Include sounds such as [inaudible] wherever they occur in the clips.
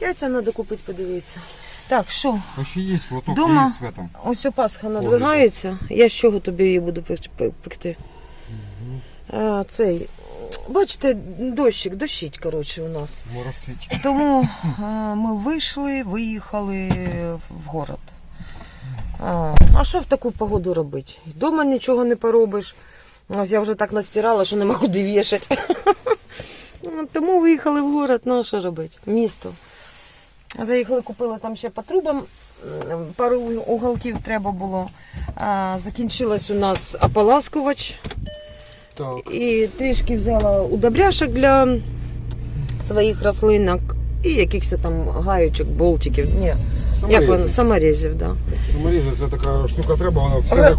Яйця треба купити, подивитися. Так, що? А ще є лоток Дома? в этом. Ось Пасха надвигається. Я з чого тобі її буду пек- пек- пекти? А, цей. Бачите, дощик, дощить, коротше, у нас. Моросить. Тому [laughs] е, ми вийшли, виїхали в город. А, а що в таку погоду робити? Дома нічого не поробиш. Ось я вже так настирала, що нема куди вішати. [laughs] Ну, Тому виїхали в город, ну що робити? Місто. Заїхали, купили там ще по трубам. Пару уголків треба було. А, закінчилась у нас ополаскувач. Так. І трішки взяла удобряшок для своїх рослинок і якихось там гаючок, болтиків. Ні, як воно, саморезів, да. Саморези це така штука треба, вона все Р-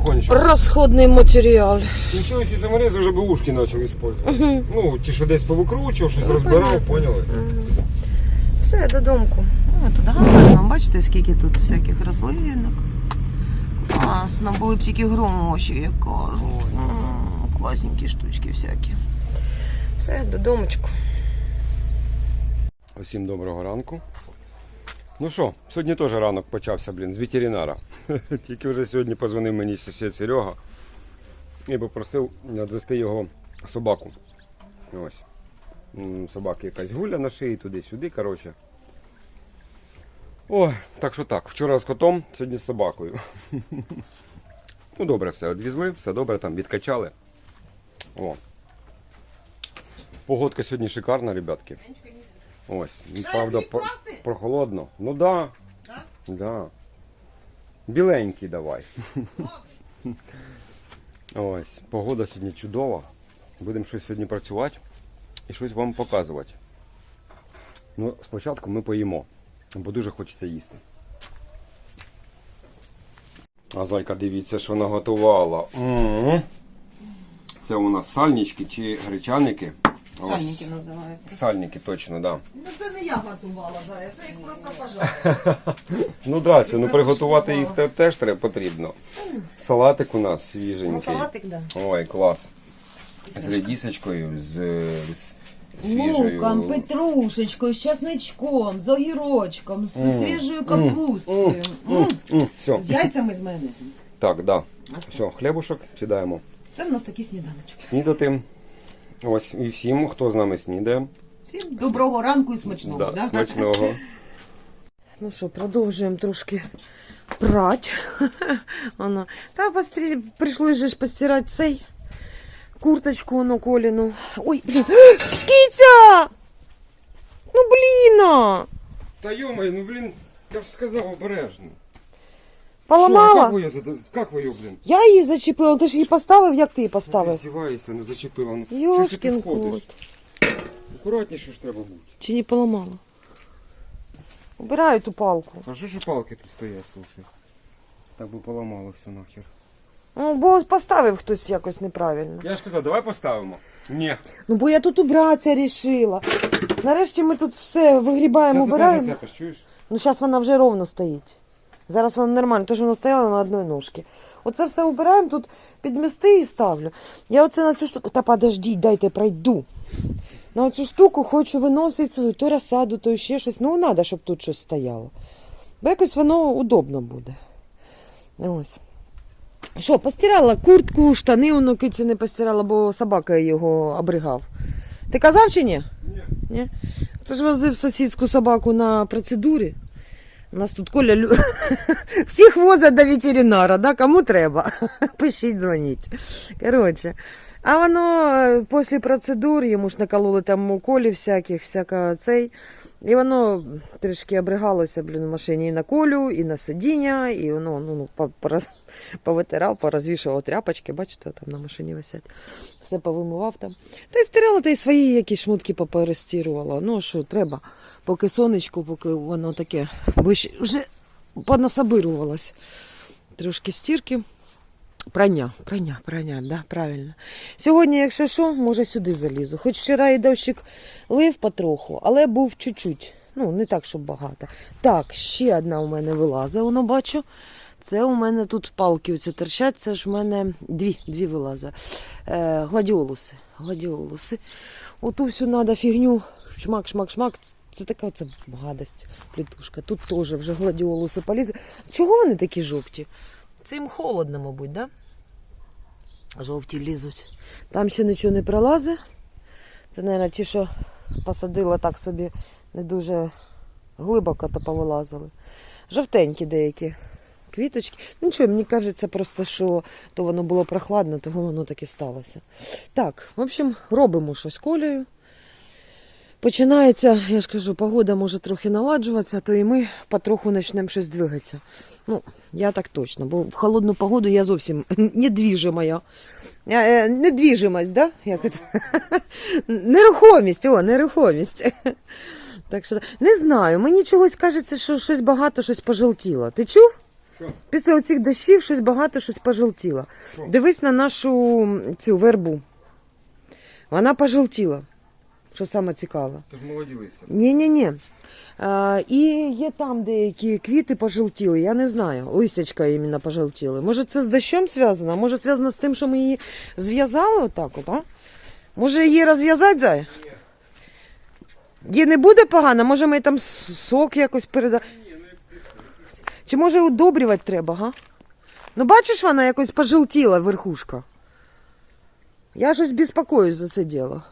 Розходний матеріал. Скінчилися саморези, вже би ушки почали использовать. Ну, ті, що десь повикручував, щось розбирав, понятно. поняли? Все, додомку. О, тут гарно, бачите, скільки тут всяких рослинок. Класно, були б тільки гроші, як кажуть. М, Класненькі штучки всякі. Все, додомочку. Усім доброго ранку. Ну що, сьогодні теж ранок почався, блін, з ветеринара. [laughs] Тільки вже сьогодні позвонив мені сусід Серега і попросив відвести його собаку. Ось. Собаки якась гуля на шиї, туди-сюди, коротше. Ой, так що так, вчора з котом, сьогодні з собакою. [laughs] Ну добре, все, відвезли, все добре, там відкачали. О. Погодка сьогодні шикарна, ребятки. Ось, правда, по- прохолодно. Ну да. Да. Біленький давай. Ось, погода сьогодні чудова. Будемо щось сьогодні працювати і щось вам показувати. Ну, спочатку ми поїмо, бо дуже хочеться їсти. А зайка, дивіться, що наготувала. М. Це у нас сальнички чи гречаники. Сальники називаються. Сальники, точно, так. Да. Ну це не я готувала, да, це їх просто пожарила. [laughs] Ну здрасте, ну приготувати їх те- теж треба потрібно. Салатик у нас Ну, свіженький. салатик, да. Ой, клас. З редісочкою, з, з свіжою. Луком, петрушечкою, з часничком, з огірочком, з свіжою капусткою. М, м, Все, З яйцями з майонезом. так, да. Все, хлібушок, сідаємо. Це в нас такі сніданочки. Снідати. Ось, і всім, хто з нами снідає. Всім доброго ранку і смачного. Да, Да, Смачного. Ну що, продовжуємо трошки прать. [laughs] Вона. Та пострі... прийшлось же ж постирати цей курточку на коліну. Ой, блін. [gasps] Кіця! Ну блін! а! Та йомай, ну блін, я ж сказав обережно. Поламала? Як ви її, зада- як ви її, блін? Я її зачепила, ти ж її поставив, як ти її поставив? Здівається, ну зачепила. Ну, Йошкін Що кот. Акуратніше ж треба бути. Чи не поламала? Убираю ту палку. А що ж палки тут стоять, слушай? Так би поламало все нахер. Ну, бо поставив хтось якось неправильно. Я ж казав, давай поставимо. Ні. Ну, бо я тут убратися рішила. Нарешті ми тут все вигрібаємо, убираємо. чуєш? Ну, зараз вона вже ровно стоїть. Зараз вона нормально, тому що вона стояла на одній ножці. Оце все убираємо, тут підмести і ставлю. Я оце на цю штуку. Та подождіть, дайте пройду. На оцю штуку хочу виносити свою то розсаду, то ще щось. Ну, треба, щоб тут щось стояло. Бо якось воно удобно буде. Ось. Що, постирала куртку, штани, воно киці не постирала, бо собака його обригав. Ти казав чи ні? Ні. Ні? Це ж возив сусідську собаку на процедурі. У нас тут Коля лю... [laughs] всіх возить до ветеринара, да? кому треба. [laughs] Пишіть, дзвоніть. Коротше. А воно е, після процедур йому ж накололи там уколів всяких, всяка цей. І воно трішки обригалося, блін, в машині і на колю, і на сидіння, і воно ну, ну, [laughs] повитирав, порозвішував тряпочки, бачите, там на машині висять. Все повимивав там. Та й стирала, та й свої якісь шмутки поперестірувала. Ну, що треба, поки сонечко, поки воно таке, вже понасобирувалось. Трошки стірки. Прання, прання, прання, да, правильно. Сьогодні, якщо що, може сюди залізу. Хоч вчора і дощик лив потроху, але був чуть-чуть. Ну, не так, щоб багато. Так, ще одна у мене вилазить, воно бачу. Це у мене тут палки оці торчать, це ж в мене дві, дві вилази. Е, гладіолуси. Гладіолуси. Оту всю треба фігню, шмак, шмак, шмак, це така оце гадость, плітушка. Тут теж вже гладіолуси полізли. Чого вони такі жовті? Це їм холодно, мабуть, да? Жовті лізуть. Там ще нічого не пролазить. Це, мабуть, ті, що посадила так собі не дуже глибоко то повилазили. Жовтенькі деякі квіточки. Ну, Нічого, мені кажеться просто, що то воно було прохладно, того воно так і сталося. Так, в общем, робимо щось колею. Починається, я ж кажу, погода може трохи наладжуватися, то і ми потроху почнемо щось двигатися. Ну, я так точно, бо в холодну погоду я зовсім [laughs] недвіжима. Е, Недвіжимость, да? Як це? [laughs] Нерухомість, о, нерухомість. [laughs] Так що не знаю, мені чогось кажеться, що щось багато щось пожелтіло. Ти чув? Що? Після оцих дощів щось багато щось пожелтіло. Що? Дивись на нашу цю вербу. Вона пожелтіла. Що саме цікаве. Тож молоді листя. Ні-ні-ні. А, і є там деякі квіти пожелтіли, я не знаю. Листячка іменно пожелтіли. Може це з дощом зв'язано? Може зв'язано з тим, що ми її зв'язали отак от, а? Може її розв'язати, зай? Їй не буде погано, може ми там сок якось передамо. Чи може удобрювати треба, га? Ну бачиш, вона якось пожелтіла верхушка. Я щось безпокоюсь за це діло.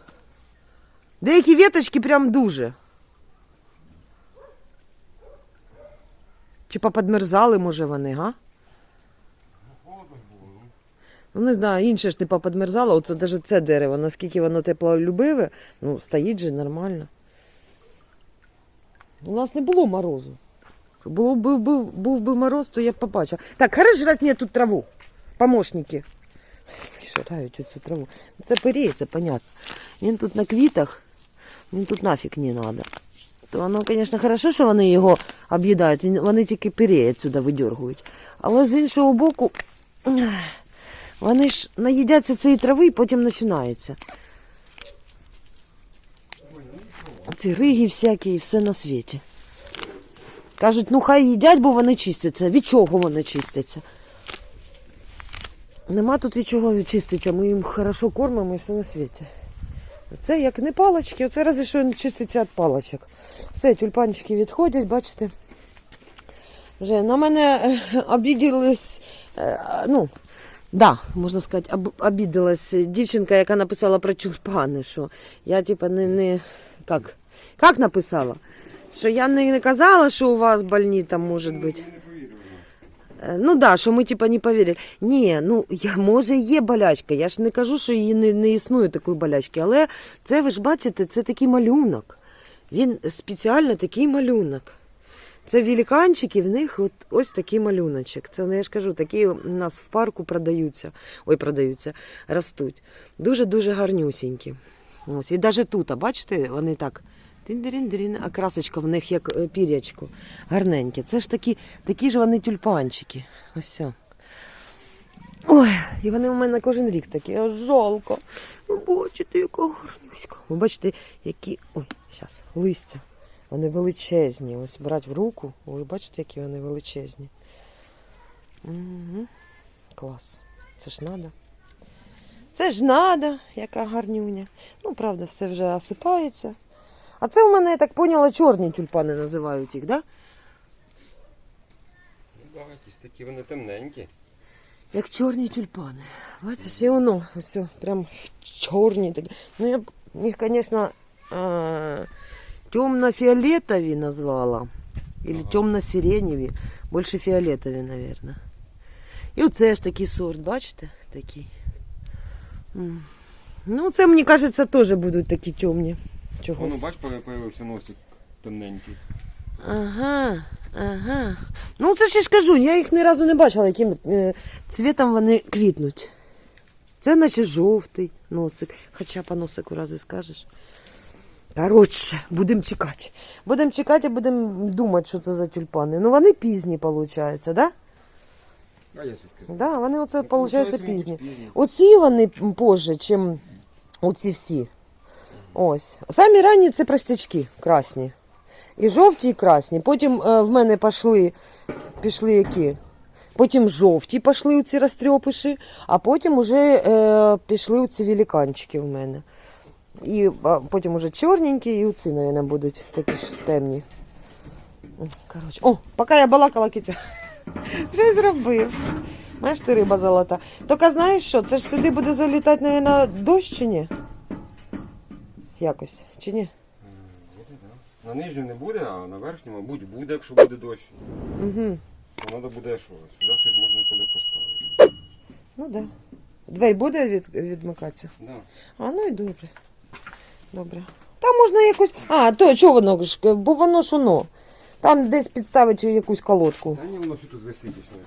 Деякі веточки прям дуже. Чи поподмерзали, може, вони, га? Ну, не знаю, інше ж не поподмерзало, оце навіть це дерево, наскільки воно теплолюбиве, ну, стоїть же нормально. У нас не було морозу. Було б, був, був би мороз, то я б побачила. Так, хорош жрать мені тут траву. Помощники. Ширають цю траву. Це це понятно. Він тут на квітах, він тут нафіг не треба. То воно, звісно, хорошо, що вони його об'їдають, вони тільки пір'я сюди видергують. Але з іншого боку, вони ж наїдяться цієї трави і потім починається. Ці риги всякі і все на світі. Кажуть, ну хай їдять, бо вони чистяться. Від чого вони чистяться? Нема тут від чого чиститься. Ми їм хорошо кормимо і все на світі. Це як не палочки, це разве що чиститься від палочок. Все, тюльпанчики відходять, бачите. Вже на мене е, обіділись, е, ну, да, можна сказати, об, обідалась дівчинка, яка написала про тюльпани, що я типа не, не як, як написала? Що я не, не казала, що у вас больні там може бути. Е, Ну да, що ми типа не повірили. Ні, ну я може є болячка. Я ж не кажу, що її не, не існує такої болячки, але це ви ж бачите, це такий малюнок. Він спеціально такий малюнок. Це великанчики, в них от ось такий малюночок. Це ну, я ж кажу, такі у нас в парку продаються. Ой, продаються, ростуть. Дуже-дуже гарнюсінькі. Ось. І навіть тут, бачите, вони так. Тин-дирин-дирин, а красочка в них як е, пірячко. Гарненьке. Це ж такі, такі ж вони тюльпанчики. Ось. Ой, і вони у мене кожен рік такі, аж жалко. Ви бачите, яка гарнюська. Ви бачите, які. Ой, зараз, листя. Вони величезні. Ось брати в руку. Ви бачите, які вони величезні. Угу. Клас. Це ж надо. Це ж надо, яка гарнюня. Ну, правда, все вже осипається. А це у мене, я так поняла, чорні тюльпани називають їх, да? Да, якісь такі вони темненькі. Як чорні тюльпани. Бачиш, і воно все, прям чорні такі. Ну, я б їх, звісно, темно-фіолетові назвала. Или Ага. темно-сиреневі. Більше фіолетові, мабуть. І оце ж такий сорт, бачите? Такий. М. Ну, це, мені кажеться, теж будуть такі темні. Воно, Чогось. бач, появився носик темненький. Ага, ага. Ну, це ж я ж кажу, я їх ні разу не бачила, яким е, цвітом вони квітнуть. Це наче жовтий носик. Хоча по носику разве скажеш. Коротше, будемо чекати. Будемо чекати і будемо думати, що це за тюльпани. Ну вони пізні, виходить, так? Да? А я знаю? Да, вони оце, Ну, виходить, вони пізні. пізні. Оці вони позже, чим оці всі. Ось. Самі ранні це простячки красні. І жовті, і красні. Потім е, в мене пішли, пішли які? Потім жовті пішли у ці розтрьопиші, а потім уже е, пішли у ці великанчики в мене. І а, потім уже чорненькі, і оці, мабуть, будуть такі ж темні. Коротше. О, поки я балакала киця. [laughs] Вже зробив. Знаєш, ти риба золота. Тільки знаєш що, це ж сюди буде залітати, мабуть, дощ чи ні? Якось, чи ні? На нижню не буде, а на верхню, мабуть, буде, якщо буде дощ. Угу. То треба буде що? Сюди щось можна буде поставити. Ну так. Да. Двері буде від, відмикатися? Да. А, ну і добре. Добре. Там можна якось. А, то чого воно ж, бо воно ж воно. Там десь підставить якусь колодку. Та ні, воно все тут висить на цьому.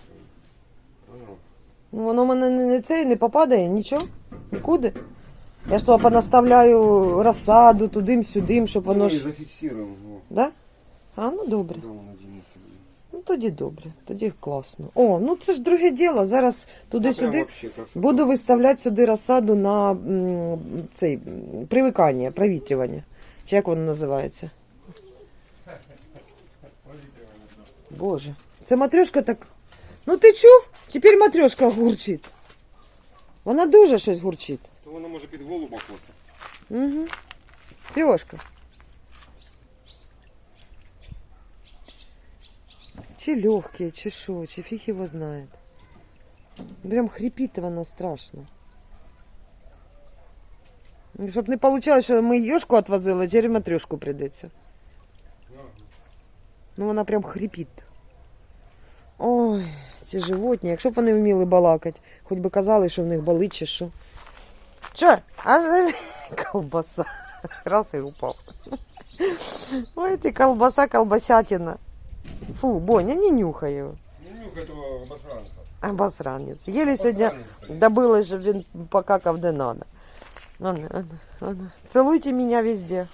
Ну, воно мене не, не це не попадає, нічого. Нікуди. Я ж то понаставляю розсаду туди-сюди, щоб воно ж. зафіксуємо. Ну, Да? А, ну добре. Ну тоді добре, тоді класно. О, ну це ж друге діло. Зараз туди-сюди. Буду виставляти сюди розсаду на м, цей привикання, провітрювання. Чи як воно називається? Боже. Це матрьошка так. Ну ти чув? Тепер матрьошка гурчить. Вона дуже щось гурчить. Воно може під голуба коса. Угу. Трьошка. Чи легкие, чи що, чи фіг його знає. Прям хрипіти вона страшно. Щоб не вийшло, що ми йошку відвозили, тепер матрьошку прийдеться. Ну вона прям хрипить. Ой, ці животні, якщо б вони вміли балакати, хоч би казали, що в них болить чи що. Що? А [laughs] колбаса. Раз і упав. Ой, ти колбаса, колбасятина. Фу, Боня, не нюхай його. Не нюхай того обосранця. Обосранець. Єлі сьогодні Обосранець, блін. добили, щоб він покакав де надо. Ладно, ладно, ладно. Целуйте меня везде.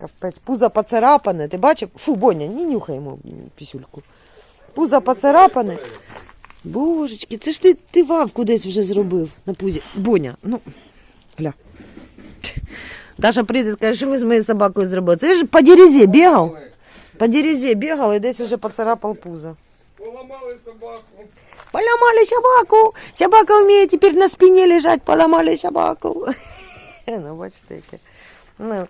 Капець, пузо поцарапане. Ти бачив? Фу, Боня, не нюхай йому пісюльку. Пузо поцарапане. Божечки, це ж ти, ти вавку десь вже зробив на пузі. Боня, ну, гля. Даша прийде і скаже, що ви з моєю собакою зробили. Це ж по дерезі бігав. По дерезі бігав і десь вже поцарапав пузо. Поламали собаку. Поломали собаку. Собака вміє тепер на спині лежать, поломали собаку. ну, бачите, яке. Ну,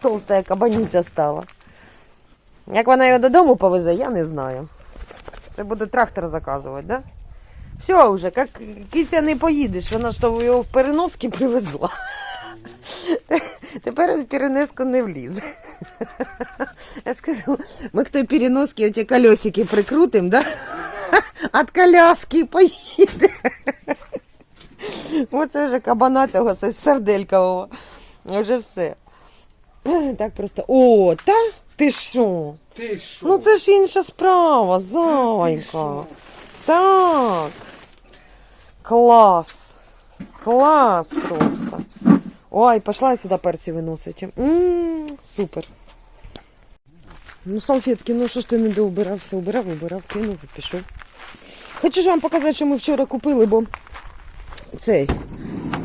толста кабанюця стала. Як вона його додому повезе, я не знаю. Це буде трактор заказувати, да? Все вже, як киця не поїдеш, вона ж то його в переноски привезла. [laughs] Тепер в переноску не влізе. [laughs] Я скажу, ми к той переноски оті колесики прикрутимо, да? [laughs] От коляски поїде. Оце вже кабана цього серделькового. Вже все. Так просто. О, та ти що? Ти що? Ну це ж інша справа, зайка. Так. Клас. Клас просто. Ой, пошла я сюди перці виносити. Супер. Ну, салфетки, ну що ж ти не доубирався? Убирав, убирав, кинув і пішов. Хочу ж вам показати, що ми вчора купили, бо цей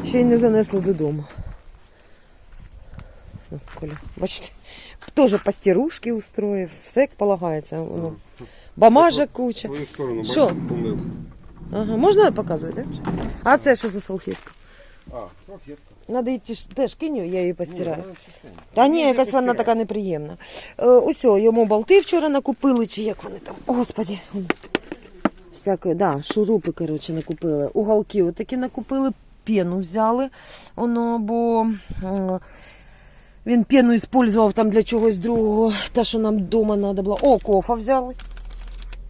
ще й не занесли додому. О, Коля, бачите, теж пастірушки устроїв, все як полагається. Воно. Бамажа куча. Твою сторону, Що? бачиш, помив. Ага, можна показувати, да? А це що за салфетка? А, салфетка. Надо її ж- теж кинь, я її постираю. Та ні, якась вона така неприємна. Е, ось о, йому болти вчора накупили, чи як вони там. Господі. Всякої, да, шурупи, коротше, накупили. Уголки отакі накупили, пену взяли. Воно, бо е, він пену використовував там для чогось другого, те, що нам вдома треба було. О, кофа взяли.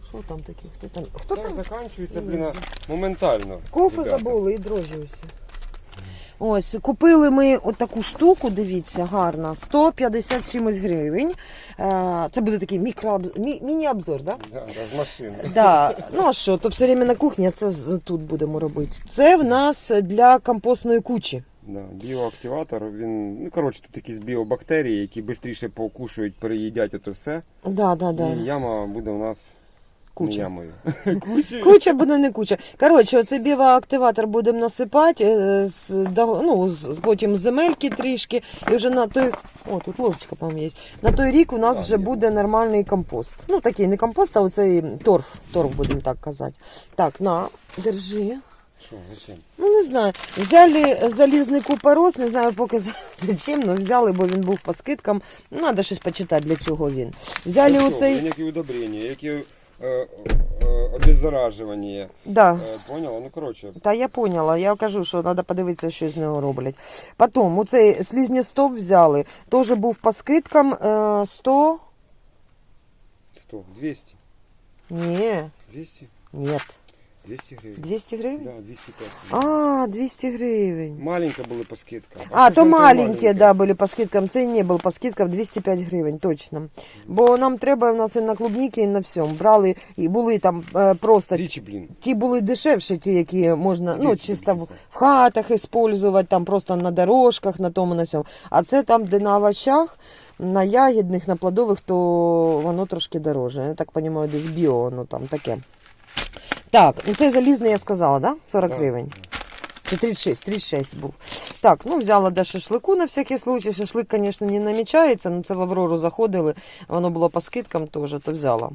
Що там таке? Хто там? Хто там? закінчується, блін, моментально. Ребята. забули і дрожжі усі. Ось, купили ми отаку штуку, дивіться, гарна, 150 чимось гривень. Е, Це буде такий мікро, міні-обзор? Да? Да, да, з машини. Да. Ну а що, то все время на кухні, а це тут будемо робити. Це в нас для компостної кучі. Да, біоактиватор, він, ну коротше, тут якісь біобактерії, які швидше покушують, переїдять ото все. Да, да, да. І яма буде у нас Куча. не ямою. [laughs] Куча. Куча буде не куча. Коротше, оцей біоактиватор будемо насипати, е, з, до- ну, з- потім земельки трішки. І вже на той. О, тут ложечка, по-моєму, є. На той рік у нас А, вже є. буде нормальний компост. Ну, такий не компост, а оцей торф. Торф, будемо так казати. Так, на, держи. Що, зачем? Ну, не знаю. Взяли залізний купорос, не знаю поки зачем, але взяли, бо він був по скидкам. Ну, треба щось почитати, для чого він. Взяли Ну, оцей. Які удобрення, які е, е, обеззаражування. Да. Е, поняла? Ну, коротше, Та я поняла, я кажу, що треба подивитися, що з нього роблять. Потім оцей слізнястоп взяли, теж був по скидкам е, 100... 100, 200. Ні, 200? ні, 200 гривень. 200 гривень? Да, 205. А, 200 гривень. Маленько були по скидкам. А, це то маленькие, да, были по скидкам. Цей не був по скидкам 205 гривень, точно. Бо нам треба в нас і на клубніки, і на всьому. Брали, і були там е, просто Річі, блін. Ті були дешевші, ті, які можна ну, чисто в, в хатах використовувати, там просто на дорожках, на тому, на сьому. А це там, де на овочах, на ягідних, на плодових, то воно трошки дороже. Я так розумію, десь біо, воно там таке. Так, ну це залізний, я сказала, да? 40 Так. гривень. Чи 36, 36 був. Так, ну взяла до шашлику на всякий случай. Шашлик, звісно, не намічається, але це в Аврору заходили, воно було по скидкам теж, то взяла.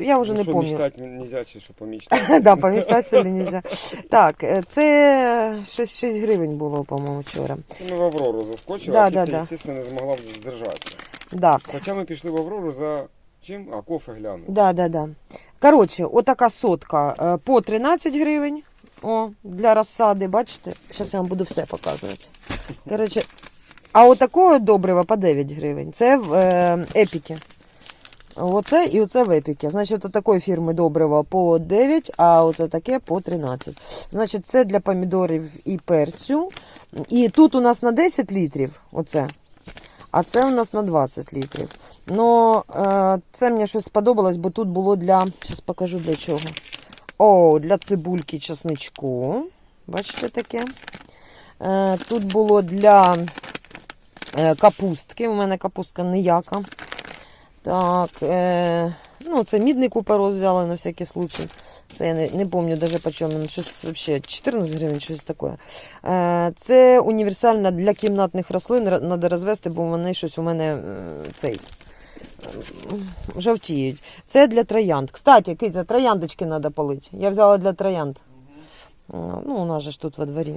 Я вже Ну, не що, пам'ятаю. мечтати нельзя, чи що помічтати? [laughs] Да, помічтати собі нельзя. Так, е, це щось 6 гривень було, по-моєму, вчора. Це ми в Аврору заскочили, Да, а да, да. звісно, не змогла здержатися. Да, Хоча ми пішли в Аврору за чим? А, кофе глянули. да, да, да. Коротше, отака сотка е, по 13 гривень. О, для розсади, бачите? Зараз я вам буду все показувати. Коротше, а отакого добрива по 9 гривень. Це в е, епіки. Оце і оце в епіки. Значить, от такої фірми добрива по 9, а оце таке по 13. Значить, це для помідорів і перцю. І тут у нас на 10 літрів, оце. А це у нас на 20 літрів. Ну, е, це мені щось сподобалось, бо тут було для. Зараз покажу для чого. О, для цибульки чесничку. Бачите таке? Е, тут було для е, капустки. У мене капустка ніяка. Так, ну, це мідний купорос взяла на всякий случай. Це я не, не пам'ятаю навіть по чому. Ну, щось вообще 14 гривень, щось таке. Е, це універсальна для кімнатних рослин. Треба розвести, бо вони щось у мене е, цей. Жовтіють. Це для троянд. Кстати, Киця, трояндочки треба полити. Я взяла для троянд. Ну, у нас же ж тут во дворі.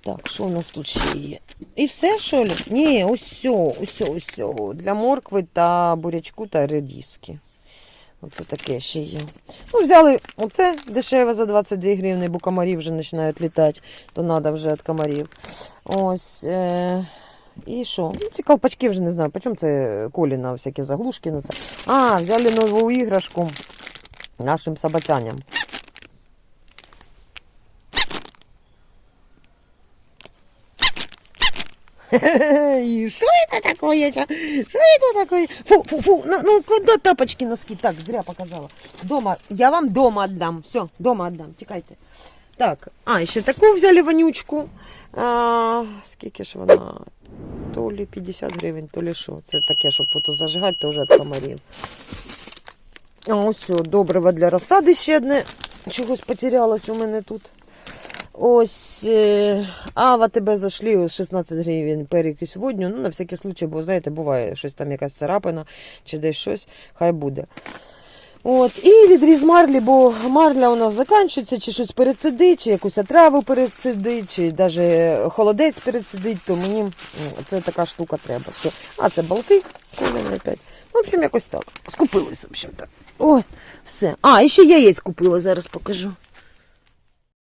Так, що у нас тут ще є? І все, що ли? Ні, усьо, усьо, усьо. Для моркви та бурячку та редіски. Оце таке ще є. Ну, взяли оце дешеве за 22 гривні, бо комарі вже починають літати, то треба вже від комарів. Ось. Е- і що? Ну, ці колпачки вже не знаю, Почому це колі на всякі заглушки на це. А, взяли нову іграшку нашим собацяням. [laughs] Что это такое? Что это такое? Фу, фу, фу, ну, ну куда тапочки, носки? Так, зря показала. Дома, я вам дома отдам. Все, дома отдам, тікайте. Так, а, ще таку взяли вонючку. А, скільки ж вона? То лі 50 гривень, то лі що. Це таке, щоб ото зажигати, то вже від комарів. Ось все, добрива для розсади ще одне. Чогось потерялось у мене тут. Ось, е, а в АТБ зайшли ось 16 гривень перекись водню. Ну, на всякий случай, бо знаєте, буває щось там якась царапина чи десь щось, хай буде. От, і відріз марлі, бо марля у нас закінчується, чи щось пересидить, чи якусь отраву пересидить, чи навіть холодець пересидить, то мені це така штука треба. Все. А це болти, коліни опять. Ну, в общем, якось так. Скупились, в общем-то. Ой, все. А, і ще яєць купила, зараз покажу.